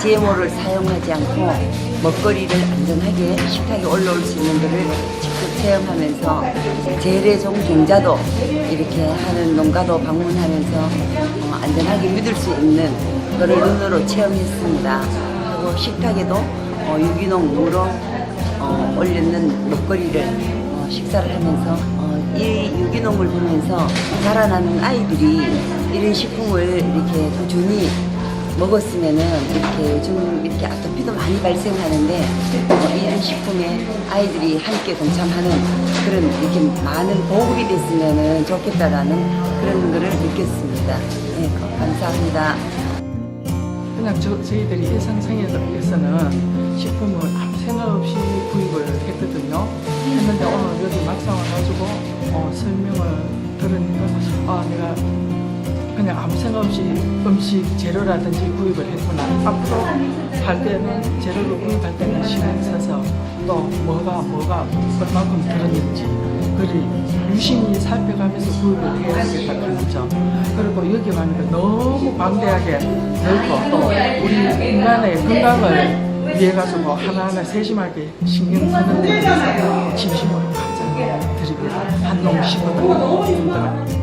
GMO를 사용하지 않고 먹거리를 안전하게 식탁에 올라올 수 있는 것을 직접 체험하면서 재래종 종자도 이렇게 하는 농가도 방문하면서 어, 안전하게 믿을 수 있는 그를 눈으로 체험했습니다. 그리고 식탁에도 어, 유기농 무로 어, 올리는 먹거리를 어, 식사를 하면서 어, 이 유기농을 보면서 자라나는 아이들이 이런 식품을 이렇게 꾸준히 먹었으면은 이렇게 요즘 이렇게 아토피도 많이 발생하는데 어, 이런 식품에 아이들이 함께 동참하는 그런 이렇게 많은 보급이 됐으면은 좋겠다라는 그런 거를 느꼈습니다. 네, 감사합니다. 그냥 저, 저희들이 일상생활에서는 식품을 아무 생각 없이 구입을 했거든요. 했는데 오늘 여기 막상 와가지고 어, 설명을 들으니까 아 내가 그냥 아무 생각 없이 음식 재료라든지 구입을 했구나. 앞으로 할 때는 재료를 구입할 때는 신경 써서 또 뭐가 뭐가 얼마큼 들었는지 그리 유심히 살펴가면서 구입을 해야 되겠다 그런 점. 그리고 여기 거 너무 방대하게 넓고 또 우리 인간의 건강을 위해 가지고 하나하나 세심하게 신경 쓰는 데 있어서 진심으로 감사드립니다. 한농 시보다